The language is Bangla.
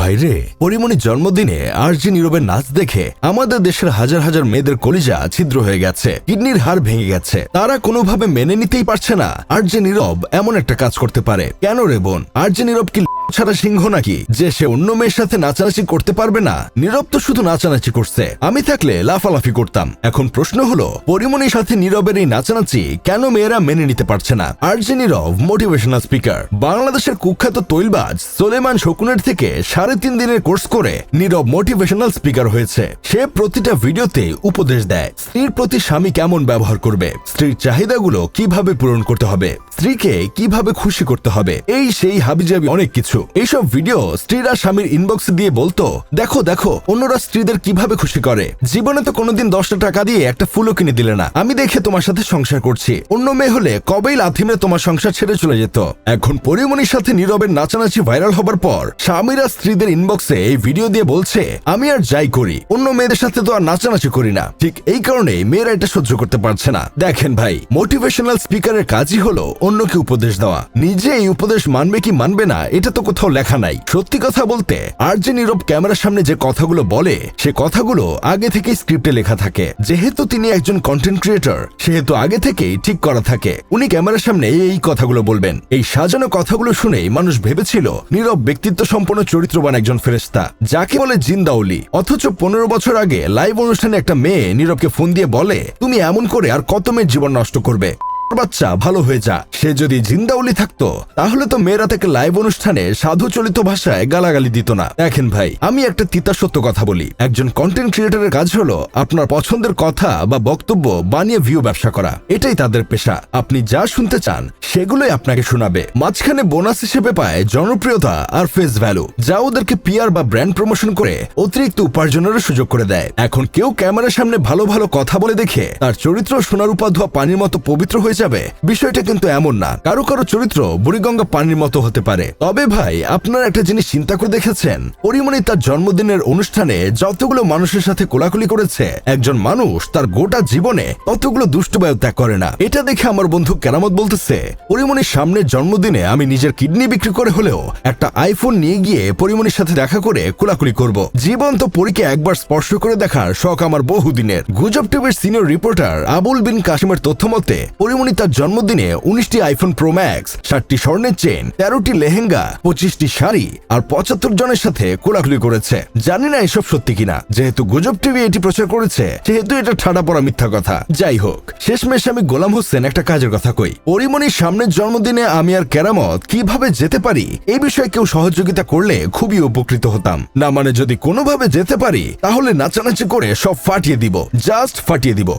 ভাইরে পরিমণির জন্মদিনে আর জি নীরবের নাচ দেখে আমাদের দেশের হাজার হাজার মেয়েদের কলিজা ছিদ্র হয়ে গেছে, কিডনির হাড় ভেঙে গেছে। তারা কোনোভাবে মেনে নিতেই পারছে না। আর আরজি নীরব এমন একটা কাজ করতে পারে। কেন রে বোন? আরজি নীরব কি ছাড়া সিংহ নাকি? যে সে অন্য মেয়ের সাথে নাচানাচি করতে পারবে না। নীরব তো শুধু নাচানাচি করছে। আমি থাকলে লাফালাফি করতাম। এখন প্রশ্ন হলো পরিমণির সাথে নীরবের এই নাচানাচি কেন মেয়েরা মেনে নিতে পারছে না? আরজি নীরব মোটিভেশনাল স্পিকার বাংলাদেশের কুখ্যাত তৈলবাজ সোলেমান শকুনের থেকে সাড়ে তিন দিনের কোর্স করে নীরব মোটিভেশনাল স্পিকার হয়েছে। সে প্রতিটা ভিডিওতে উপদেশ দেয়, স্ত্রীর প্রতি স্বামী কেমন ব্যবহার করবে? স্ত্রীর চাহিদাগুলো কীভাবে পূরণ করতে হবে? স্ত্রীকে কীভাবে খুশি করতে হবে? এই সেই হাবিজাবি অনেক কিছু। এইসব ভিডিও স্ত্রীরা স্বামীর ইনবক্সে দিয়ে বলতো, দেখো দেখো, অন্যরা স্ত্রীদের কীভাবে খুশি করে? জীবনে তো কোনোদিন দশটা টাকা দিয়ে একটা ফুলও কিনে দিলে না। আমি দেখে তোমার সাথে সংসার করছি। অন্য মেয়ে হলে কবেই লাথিমে তোমার সংসার ছেড়ে চলে যেত? এখন পরিমণির সাথে নীরবের নাচানাচি ভাইরাল হবার পর, স্বামীরা স্ত্রীদের ইনবক্সে এই ভিডিও দিয়ে বলছে, আমি আর যাই করি। অন্য মেয়েদের সাথে তো আর নাচানাচি করি না। ঠিক এই কারণে মেয়েরা এটা সহ্য করতে পারছে না। দেখেন ভাই মোটিভেশনাল স্পিকারের কাজই হলো অন্যকে উপদেশ দেওয়া। নিজে এই উপদেশ মানবে কি মানবে না, এটা তো কোথাও লেখা নাই। সত্যি কথা বলতে আর যে নীরব ক্যামেরার সামনে যে কথাগুলো বলে, সে কথাগুলো আগে থেকেই স্ক্রিপ্টে লেখা থাকে। যেহেতু তিনি একজন কন্টেন্ট ক্রিয়েটর সেহেতু আগে থেকেই ঠিক করা থাকে। উনি ক্যামেরার সামনে এই কথাগুলো বলবেন। এই সাজানো কথাগুলো শুনেই মানুষ ভেবেছিল নীরব ব্যক্তিত্ব সম্পন্ন চরিত্রবান একজন ফেরেস্তা যাকে বলে জিন্দাউলি অথচ পনেরো বছর আগে লাইভ অনুষ্ঠানে একটা মেয়ে নীরবকে ফোন দিয়ে বলে, তুমি এমন করে আর কত মেয়ের জীবন নষ্ট করবে? বাচ্চা ভালো হয়ে যা সে যদি জিন্দাউলি থাকতো, তাহলে তো মেয়েরা থেকে লাইভ অনুষ্ঠানে সাধু চলিত ভাষায় গালাগালি দিত না। দেখেন ভাই, আমি একটা তিতা সত্য কথা বলি। একজন কন্টেন্ট ক্রিয়েটরের কাজ হলো আপনার পছন্দের কথা বা বক্তব্য বানিয়ে ভিউ ব্যবসা করা। এটাই তাদের পেশা। আপনি যা শুনতে চান, সেগুলোই আপনাকে শোনাবে। মাঝখানে বোনাস হিসেবে পায় জনপ্রিয়তা আর ফেস ভ্যালু যা ওদেরকে পিয়ার বা ব্র্যান্ড প্রমোশন করে অতিরিক্ত উপার্জনের সুযোগ করে দেয়। এখন কেউ ক্যামেরার সামনে ভালো ভালো কথা বলে দেখে তার চরিত্র সোনার উপা ধোয়া পানির মতো পবিত্র হয়ে যাবে। বিষয়টা কিন্তু এমন না। কারও কারও চরিত্র বুড়িগঙ্গা পানির মতো হতে পারে। তবে ভাই, আপনারা একটা জিনিস চিন্তা করে দেখেছেন? পরিমণি তার জন্মদিনের অনুষ্ঠানে যতগুলো মানুষের সাথে কোলাকুলি করেছে, একজন মানুষ তার গোটা জীবনে ততগুলো দুষ্টবায়ু ত্যাগ করে না। এটা দেখে আমার বন্ধু কেরামত বলতেছে, পরিমণির সামনের জন্মদিনে আমি নিজের কিডনি বিক্রি করে হলেও একটা আইফোন নিয়ে গিয়ে পরিমণির সাথে দেখা করে কোলাকুলি করব। জীবন্ত পরীকে একবার স্পর্শ করে দেখার শখ আমার বহুদিনের। গুজব টিভির সিনিয়র রিপোর্টার আবুল বিন কাশিমের তথ্য মতে পরিমণি তার জন্মদিনে উনিশটি আইফোন প্রো ম্যাক্স ষাটটি স্বর্ণের চেন, তেরোটি লেহেঙ্গা, পঁচিশটি শাড়ি আর পঁচাত্তর জনের সাথে কোলাকুলি করেছে। জানি না এসব সত্যি কিনা। যেহেতু গুজব টিভি এটি প্রচার করেছে, সেহেতু এটা ঠাডা পড়া মিথ্যা কথা। যাই হোক, শেষমেশ আমি গোলাম হোসেন একটা কাজের কথা কই। পরিমণির সামনের জন্মদিনে আমি আর কেরামত কীভাবে যেতে পারি এই বিষয়ে কেউ সহযোগিতা করলে খুবই উপকৃত হতাম। না মানে যদি কোনোভাবে যেতে পারি, তাহলে নাচানাচি করে সব ফাটিয়ে দিব জাস্ট ফাটিয়ে দিব।